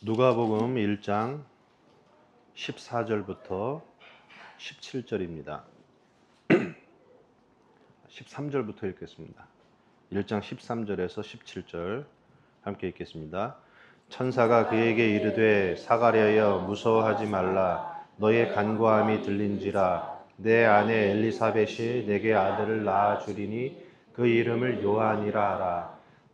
누가복음 1장 14절부터 17절입니다. 13절부터 읽겠습니다. 1장 13절에서 17절 함께 읽겠습니다. 천사가 그에게 이르되 사가랴여 무서워하지 말라 너의 간구함이 들린지라 내 아내 엘리사벳이 내게 아들을 낳아 주리니 그 이름을 요한이라 하라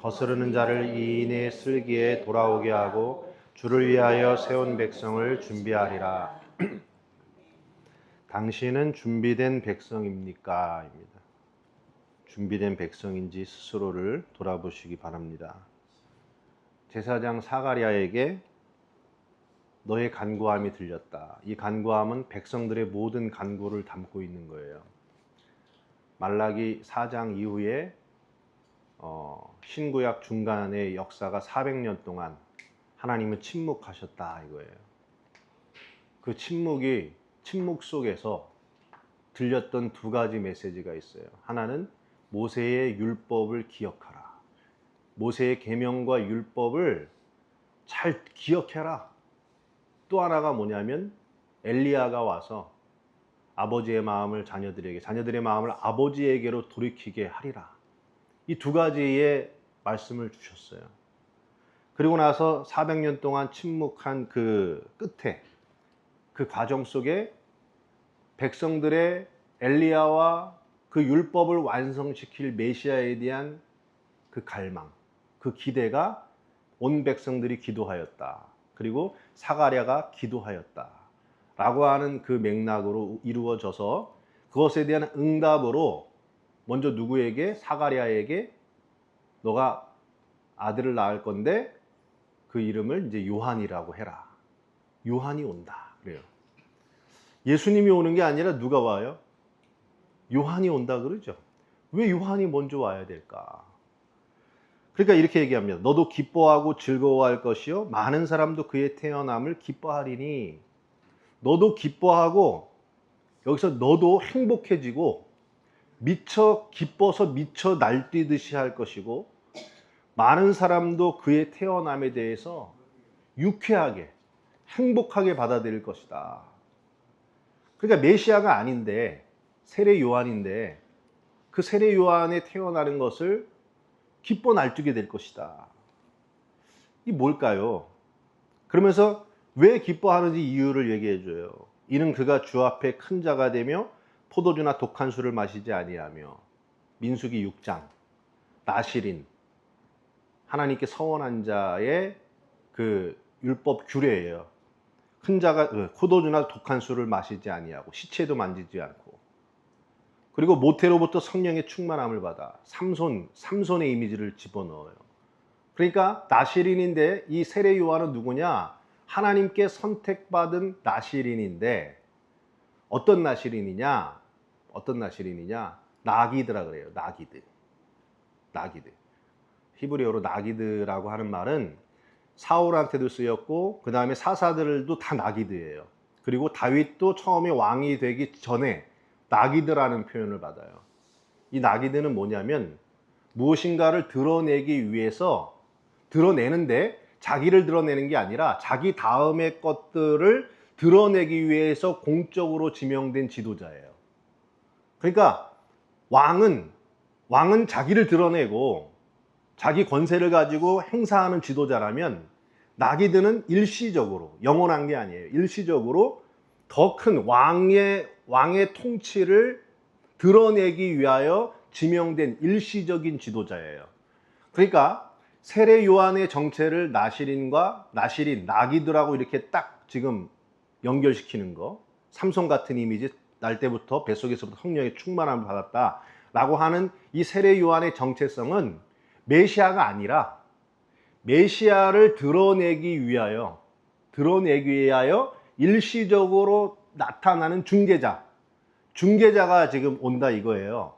거스르는 자를 이 인의 슬기에 돌아오게 하고 주를 위하여 세운 백성을 준비하리라. 당신은 준비된 백성입니까? 입니다. 준비된 백성인지 스스로를 돌아보시기 바랍니다. 제사장 사가랴에게 너의 간구함이 들렸다. 이 간구함은 백성들의 모든 간구를 담고 있는 거예요. 말라기 4장 이후에 어, 신구약 중간의 역사가 400년 동안 하나님은 침묵하셨다 이거예요. 그 침묵이 침묵 속에서 들렸던 두 가지 메시지가 있어요. 하나는 모세의 율법을 기억하라. 모세의 계명과 율법을 잘 기억해라. 또 하나가 뭐냐면 엘리야가 와서 아버지의 마음을 자녀들에게 자녀들의 마음을 아버지에게로 돌이키게 하리라. 이 두 가지의 말씀을 주셨어요. 그리고 나서 400년 동안 침묵한 그 끝에 그 과정 속에 백성들의 엘리야와 그 율법을 완성시킬 메시아에 대한 그 갈망, 그 기대가 온 백성들이 기도하였다. 그리고 사가랴가 기도하였다. 라고 하는 그 맥락으로 이루어져서 그것에 대한 응답으로 먼저 누구에게 사가랴에게 너가 아들을 낳을 건데 그 이름을 이제 요한이라고 해라. 요한이 온다. 그래요. 예수님이 오는 게 아니라 누가 와요? 요한이 온다 그러죠. 왜 요한이 먼저 와야 될까? 그러니까 이렇게 얘기합니다. 너도 기뻐하고 즐거워할 것이요. 많은 사람도 그의 태어남을 기뻐하리니 너도 기뻐하고 여기서 너도 행복해지고 미쳐 기뻐서 미쳐 날뛰듯이 할 것이고 많은 사람도 그의 태어남에 대해서 유쾌하게 행복하게 받아들일 것이다. 그러니까 메시아가 아닌데 세례 요한인데 그 세례 요한에 태어나는 것을 기뻐 날뛰게 될 것이다. 이 뭘까요? 그러면서 왜 기뻐하는지 이유를 얘기해 줘요. 이는 그가 주 앞에 큰 자가 되며 포도주나 독한 술을 마시지 아니하며 민수기 6장 나실인 하나님께 서원한 자의 그 율법 규례예요. 큰 자가 어, 포도주나 독한 술을 마시지 아니하고 시체도 만지지 않고 그리고 모태로부터 성령의 충만함을 받아 삼손 삼손의 이미지를 집어넣어요. 그러니까 나시린인데 이 세례 요한은 누구냐? 하나님께 선택받은 나시린인데 어떤 나시린이냐? 어떤 나시린이냐? 나기드라 그래요. 나기드. 나기드. 히브리어로 나기드라고 하는 말은 사울한테도 쓰였고 그 다음에 사사들도 다 나기드예요. 그리고 다윗도 처음에 왕이 되기 전에 나기드라는 표현을 받아요. 이 나기드는 뭐냐면 무엇인가를 드러내기 위해서 드러내는데 자기를 드러내는 게 아니라 자기 다음의 것들을 드러내기 위해서 공적으로 지명된 지도자예요. 그러니까 왕은 왕은 자기를 드러내고 자기 권세를 가지고 행사하는 지도자라면 나기드는 일시적으로 영원한 게 아니에요. 일시적으로 더 큰 왕의 왕의 통치를 드러내기 위하여 지명된 일시적인 지도자예요. 그러니까 세례 요한의 정체를 나시린과 나시린 나기드라고 이렇게 딱 지금 연결시키는 거. 삼손 같은 이미지 날 때부터 뱃속에서부터 성령의 충만함을 받았다 라고 하는 이 세례 요한의 정체성은 메시아가 아니라 메시아를 드러내기 위하여 드러내기 위하여 일시적으로 나타나는 중개자. 중개자가 지금 온다 이거예요.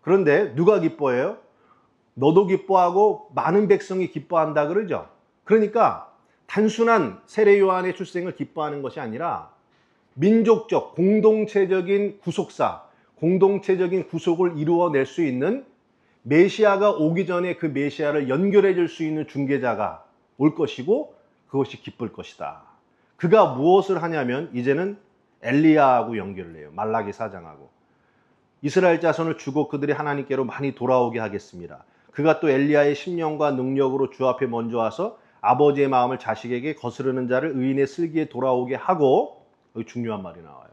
그런데 누가 기뻐해요? 너도 기뻐하고 많은 백성이 기뻐한다 그러죠. 그러니까 단순한 세례 요한의 출생을 기뻐하는 것이 아니라 민족적 공동체적인 구속사, 공동체적인 구속을 이루어낼 수 있는 메시아가 오기 전에 그 메시아를 연결해 줄 수 있는 중개자가 올 것이고 그것이 기쁠 것이다. 그가 무엇을 하냐면 이제는 엘리야하고 연결을 해요. 말라기 사장하고. 이스라엘 자손을 주고 그들이 하나님께로 많이 돌아오게 하겠습니다. 그가 또 엘리야의 심령과 능력으로 주 앞에 먼저 와서 아버지의 마음을 자식에게 거스르는 자를 의인의 슬기에 돌아오게 하고 여기 중요한 말이 나와요.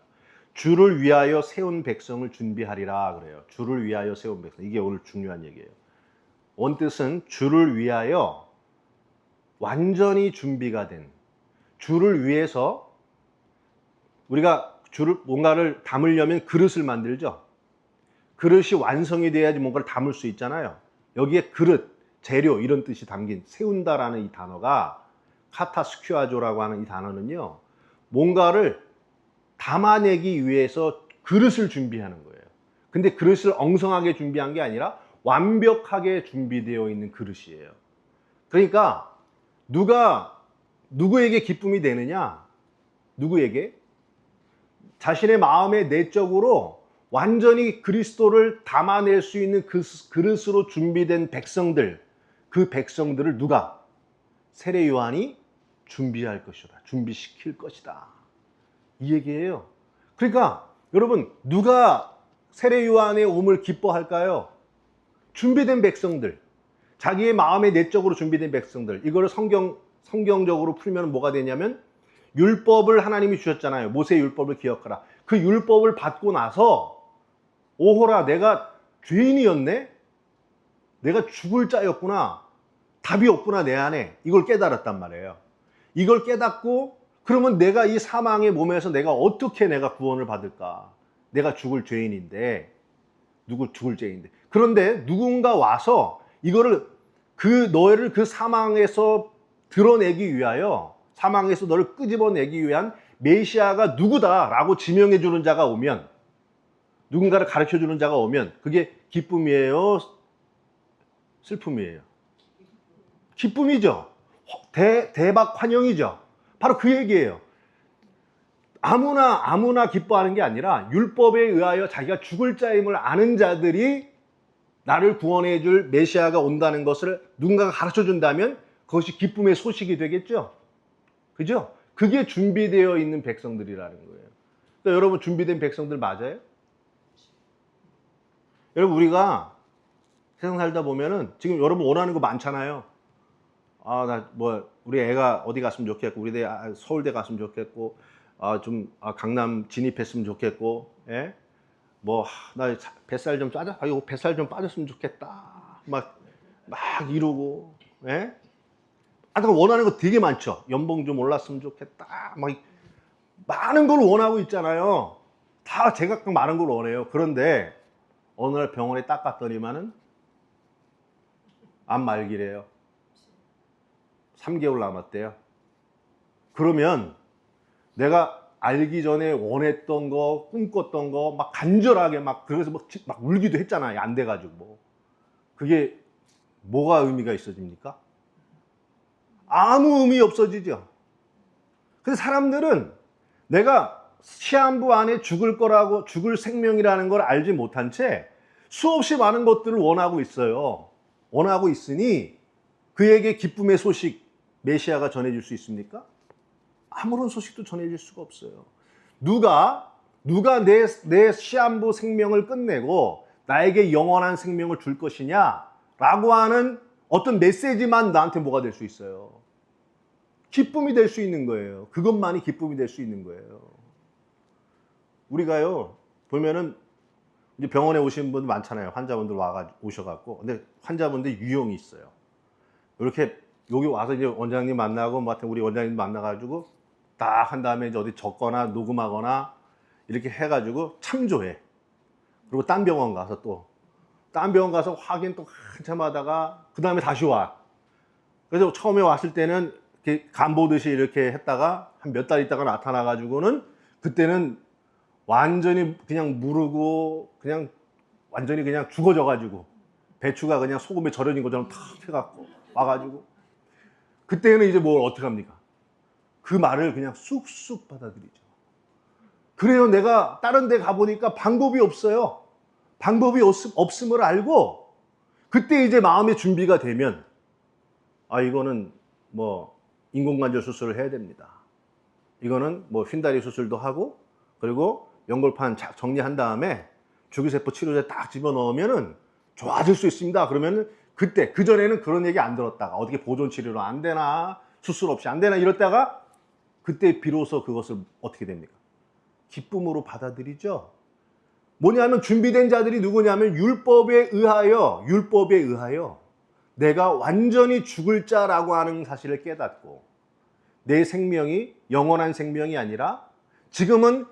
주를 위하여 세운 백성을 준비하리라 그래요. 주를 위하여 세운 백성. 이게 오늘 중요한 얘기예요. 원뜻은 주를 위하여 완전히 준비가 된 주를 위해서 우리가 주를 뭔가를 담으려면 그릇을 만들죠. 그릇이 완성이 돼야지 뭔가를 담을 수 있잖아요. 여기에 그릇, 재료 이런 뜻이 담긴 세운다라는 이 단어가 카타스큐아조라고 하는 이 단어는요. 뭔가를 담아내기 위해서 그릇을 준비하는 거예요. 근데 그릇을 엉성하게 준비한 게 아니라 완벽하게 준비되어 있는 그릇이에요. 그러니까 누가 누구에게 기쁨이 되느냐? 누구에게? 자신의 마음의 내적으로 완전히 그리스도를 담아낼 수 있는 그 그릇으로 준비된 백성들, 그 백성들을 누가? 세례 요한이 준비할 것이다. 준비시킬 것이다. 이 얘기예요. 그러니까 여러분 누가 세례 요한의 옴을 기뻐할까요? 준비된 백성들. 자기의 마음의 내적으로 준비된 백성들. 이거를 성경 성경적으로 풀면 뭐가 되냐면 율법을 하나님이 주셨잖아요. 모세 율법을 기억하라. 그 율법을 받고 나서 오호라 내가 죄인이었네. 내가 죽을 자였구나. 답이 없구나 내 안에. 이걸 깨달았단 말이에요. 이걸 깨닫고 그러면 내가 이 사망의 몸에서 내가 어떻게 내가 구원을 받을까? 내가 죽을 죄인인데 누구 죽을 죄인인데 그런데 누군가 와서 이거를 그 너를 그 사망에서 드러내기 위하여 사망에서 너를 끄집어내기 위한 메시아가 누구다라고 지명해 주는 자가 오면 누군가를 가르쳐 주는 자가 오면 그게 기쁨이에요 슬픔이에요 기쁨이죠 대, 대박 환영이죠 바로 그 얘기예요 아무나 아무나 기뻐하는 게 아니라 율법에 의하여 자기가 죽을 자임을 아는 자들이 나를 구원해 줄 메시아가 온다는 것을 누군가가 가르쳐 준다면 그것이 기쁨의 소식이 되겠죠. 그죠? 그게 준비되어 있는 백성들이라는 거예요. 그러니까 여러분 준비된 백성들 맞아요? 여러분 우리가 세상 살다 보면은 지금 여러분 원하는 거 많잖아요. 아 나 뭐 우리 애가 어디 갔으면 좋겠고 우리 애 아, 서울대 갔으면 좋겠고 아좀 아, 강남 진입했으면 좋겠고 예? 뭐나 뱃살 좀 빠져 아 이거 뱃살 좀 빠졌으면 좋겠다 막 막 이러고 예? 아, 나 원하는 거 되게 많죠. 연봉 좀 올랐으면 좋겠다. 막 이- 많은 걸 원하고 있잖아요. 다 제각각 많은 걸 원해요. 그런데 어느 날 병원에 딱 갔더니만은 암 말기래요. 3개월 남았대요. 그러면 내가 알기 전에 원했던 거, 꿈꿨던 거, 막 간절하게 막, 그래서 막, 지- 막 울기도 했잖아요. 안 돼가지고. 그게 뭐가 의미가 있어집니까? 아무 의미 없어지죠. 근데 사람들은 내가 시한부 안에 죽을 거라고 죽을 생명이라는 걸 알지 못한 채 수없이 많은 것들을 원하고 있어요. 원하고 있으니 그에게 기쁨의 소식 메시아가 전해질 수 있습니까? 아무런 소식도 전해질 수가 없어요. 누가 누가 내, 내 시한부 생명을 끝내고 나에게 영원한 생명을 줄 것이냐 라고 하는 어떤 메시지만 나한테 뭐가 될 수 있어요. 기쁨이 될 수 있는 거예요. 그것만이 기쁨이 될 수 있는 거예요. 우리가요 보면은 이제 병원에 오신 분들 많잖아요. 환자분들 와가 오셔갖고 근데 환자분들 유형이 있어요. 이렇게 여기 와서 이제 원장님 만나고 뭐 하여튼 우리 원장님 만나가지고 딱 한 다음에 이제 어디 적거나 녹음하거나 이렇게 해가지고 참조해. 그리고 딴 병원 가서 또 딴 병원 가서 확인 또 한참 하다가 그 다음에 다시 와. 그래서 처음에 왔을 때는 이렇게 간 보듯이 이렇게 했다가 한 몇 달 있다가 나타나 가지고는 그때는 완전히 그냥 무르고 그냥 완전히 그냥 죽어져 가지고 배추가 그냥 소금에 절여진 것처럼 탁 해갖고 와가지고 그때는 이제 뭘 어떻게 합니까? 그 말을 그냥 쑥쑥 받아들이죠. 그래요. 내가 다른 데 가보니까 방법이 없어요. 방법이 없- 없음 을 알고 그때 이제 마음의 준비가 되면 아 이거는 뭐 인공관절 수술을 해야 됩니다. 이거는 뭐 휜다리 수술도 하고 그리고 연골판 자- 정리한 다음에 주기세포 치료제 딱 집어넣으면은 좋아질 수 있습니다. 그러면은 그때 그 전에는 그런 얘기 안 들었다가 어떻게 보존 치료로 안 되나 수술 없이 안 되나 이랬다가 그때 비로소 그것을 어떻게 됩니까? 기쁨으로 받아들이죠. 뭐냐면 준비된 자들이 누구냐면 율법에 의하여 율법에 의하여 내가 완전히 죽을 자라고 하는 사실을 깨닫고 내 생명이 영원한 생명이 아니라 지금은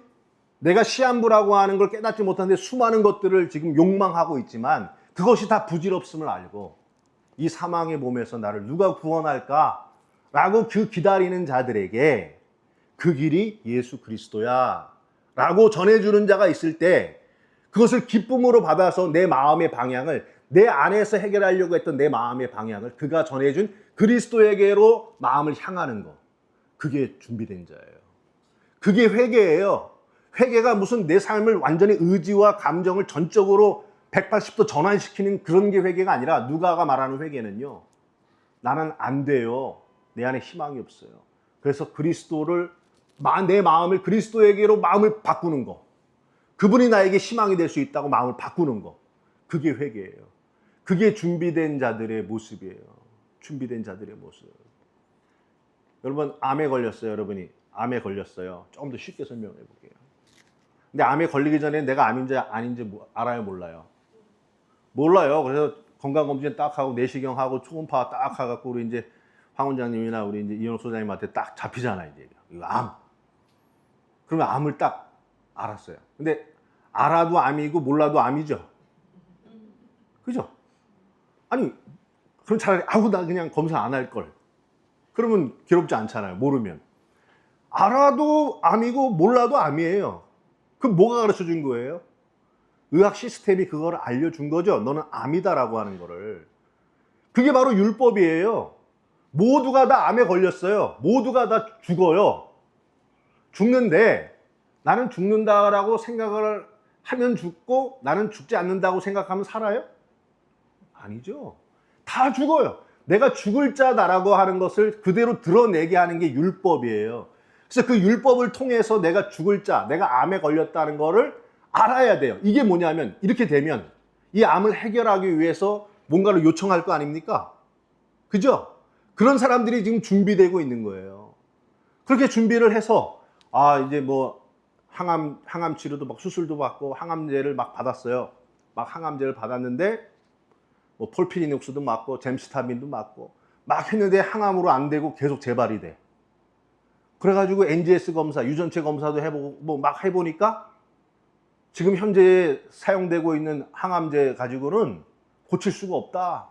내가 시한부라고 하는 걸 깨닫지 못하는데 수많은 것들을 지금 욕망하고 있지만 그것이 다 부질없음을 알고 이 사망의 몸에서 나를 누가 구원할까? 라고 그 기다리는 자들에게 그 길이 예수 그리스도야. 라고 전해주는 자가 있을 때 그것을 기쁨으로 받아서 내 마음의 방향을 내 안에서 해결하려고 했던 내 마음의 방향을 그가 전해준 그리스도에게로 마음을 향하는 것. 그게 준비된 자예요. 그게 회개예요. 회개가 무슨 내 삶을 완전히 의지와 감정을 전적으로 180도 전환시키는 그런 게 회개가 아니라 누가가 말하는 회개는요. 나는 안 돼요. 내 안에 희망이 없어요. 그래서 그리스도를 마- 내 마음을 그리스도에게로 마음을 바꾸는 거. 그분이 나에게 희망이 될 수 있다고 마음을 바꾸는 거. 그게 회개예요. 그게 준비된 자들의 모습이에요. 준비된 자들의 모습. 여러분 암에 걸렸어요, 여러분이. 암에 걸렸어요. 조금 더 쉽게 설명해 볼게요. 근데 암에 걸리기 전에 내가 암인지 아닌지 뭐- 알아요, 몰라요? 몰라요. 그래서 건강검진 딱 하고 내시경 하고 초음파 딱 해갖고 우리 이제 황 원장님이나 우리 이제 이현욱 소장님한테 딱 잡히잖아요, 이제 이거 암. 그러면 암을 딱 알았어요. 근데 알아도 암이고 몰라도 암이죠. 그죠? 아니 그럼 차라리 아우 나 그냥 검사 안 할 걸. 그러면 괴롭지 않잖아요. 모르면. 알아도 암이고 몰라도 암이에요. 그럼 뭐가 가르쳐 준 거예요? 의학 시스템이 그걸 알려준 거죠. 너는 암이다라고 하는 거를. 그게 바로 율법이에요. 모두가 다 암에 걸렸어요. 모두가 다 죽어요. 죽는데 나는 죽는다라고 생각을 하면 죽고 나는 죽지 않는다고 생각하면 살아요? 아니죠. 다 죽어요. 내가 죽을 자다라고 하는 것을 그대로 드러내게 하는 게 율법이에요. 그래서 그 율법을 통해서 내가 죽을 자, 내가 암에 걸렸다는 거를 알아야 돼요. 이게 뭐냐면 이렇게 되면 이 암을 해결하기 위해서 뭔가를 요청할 거 아닙니까? 그죠? 그런 사람들이 지금 준비되고 있는 거예요. 그렇게 준비를 해서 아 이제 뭐 항암 항암 치료도 막 수술도 받고 항암제를 막 받았어요. 막 항암제를 받았는데 뭐 폴피리녹스도 맞고 잼스타민도 맞고 막 했는데 항암으로 안 되고 계속 재발이 돼. 그래가지고 NGS 검사, 유전체 검사도 해보고 뭐 막 해보니까 지금 현재 사용되고 있는 항암제 가지고는 고칠 수가 없다.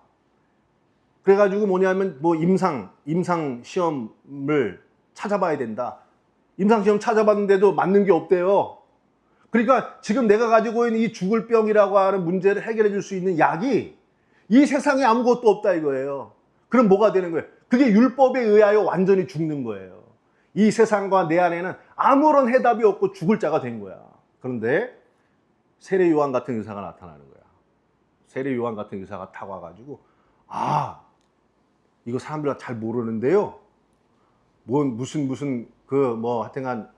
그래가지고 뭐냐면 뭐 임상 임상 시험을 찾아봐야 된다. 임상 시험 찾아봤는데도 맞는 게 없대요. 그러니까 지금 내가 가지고 있는 이 죽을 병이라고 하는 문제를 해결해 줄 수 있는 약이 이 세상에 아무것도 없다 이거예요. 그럼 뭐가 되는 거예요? 그게 율법에 의하여 완전히 죽는 거예요. 이 세상과 내 안에는 아무런 해답이 없고 죽을 자가 된 거야. 그런데 세례 요한 같은 의사가 나타나는 거야. 세례 요한 같은 의사가 타고 와가지고 아 이거 사람들 잘 모르는데요. 뭔 무슨 무슨 그 뭐 하여튼간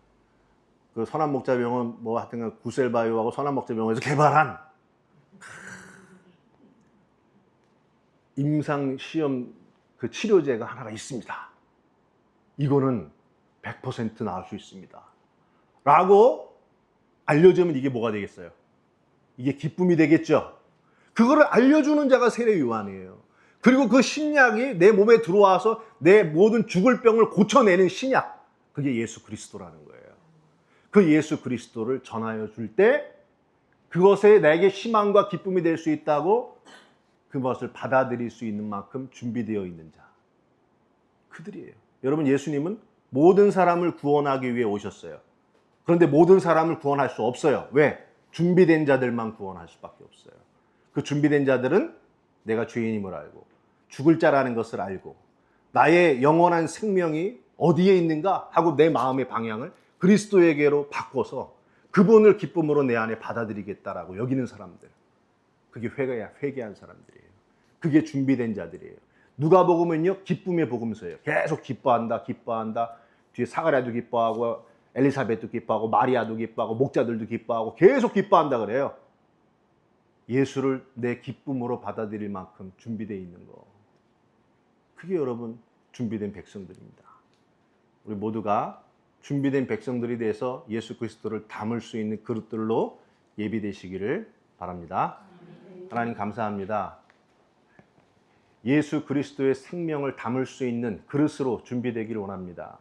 그 선한 목자병원 뭐 하여튼간 구셀바이오하고 선한 목자병원에서 개발한 임상 시험 그 치료제가 하나가 있습니다. 이거는 100% 나을 수 있습니다. 라고 알려주면 이게 뭐가 되겠어요? 이게 기쁨이 되겠죠? 그거를 알려주는 자가 세례 요한이에요. 그리고 그 신약이 내 몸에 들어와서 내 모든 죽을 병을 고쳐내는 신약. 그게 예수 그리스도라는 거예요. 그 예수 그리스도를 전하여 줄 때 그것에 내게 희망과 기쁨이 될 수 있다고 그것을 받아들일 수 있는 만큼 준비되어 있는 자. 그들이에요. 여러분 예수님은 모든 사람을 구원하기 위해 오셨어요. 그런데 모든 사람을 구원할 수 없어요. 왜? 준비된 자들만 구원할 수밖에 없어요. 그 준비된 자들은 내가 죄인임을 알고 죽을 자라는 것을 알고 나의 영원한 생명이 어디에 있는가 하고 내 마음의 방향을 그리스도에게로 바꿔서 그분을 기쁨으로 내 안에 받아들이겠다라고 여기는 사람들. 그게 회개, 회개한 사람들이에요. 그게 준비된 자들이에요. 누가 복음은요, 기쁨의 복음서예요. 계속 기뻐한다, 기뻐한다. 뒤에 사가랴도 기뻐하고, 엘리사벳도 기뻐하고, 마리아도 기뻐하고, 목자들도 기뻐하고, 계속 기뻐한다 그래요. 예수를 내 기쁨으로 받아들일 만큼 준비되어 있는 거. 그게 여러분 준비된 백성들입니다. 우리 모두가 준비된 백성들이 돼서 예수 그리스도를 담을 수 있는 그릇들로 예비되시기를 바랍니다. 하나님 감사합니다. 예수 그리스도의 생명을 담을 수 있는 그릇으로 준비되기를 원합니다.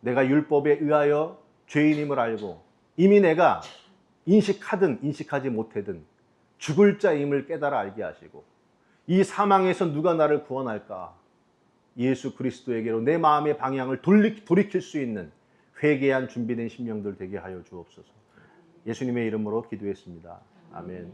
내가 율법에 의하여 죄인임을 알고 이미 내가 인식하든 인식하지 못하든 죽을 자임을 깨달아 알게 하시고 이 사망에서 누가 나를 구원할까? 예수 그리스도에게로 내 마음의 방향을 돌리, 돌이킬 수 있는 회개한 준비된 심령들 되게 하여 주옵소서. 예수님의 이름으로 기도했습니다. 아멘.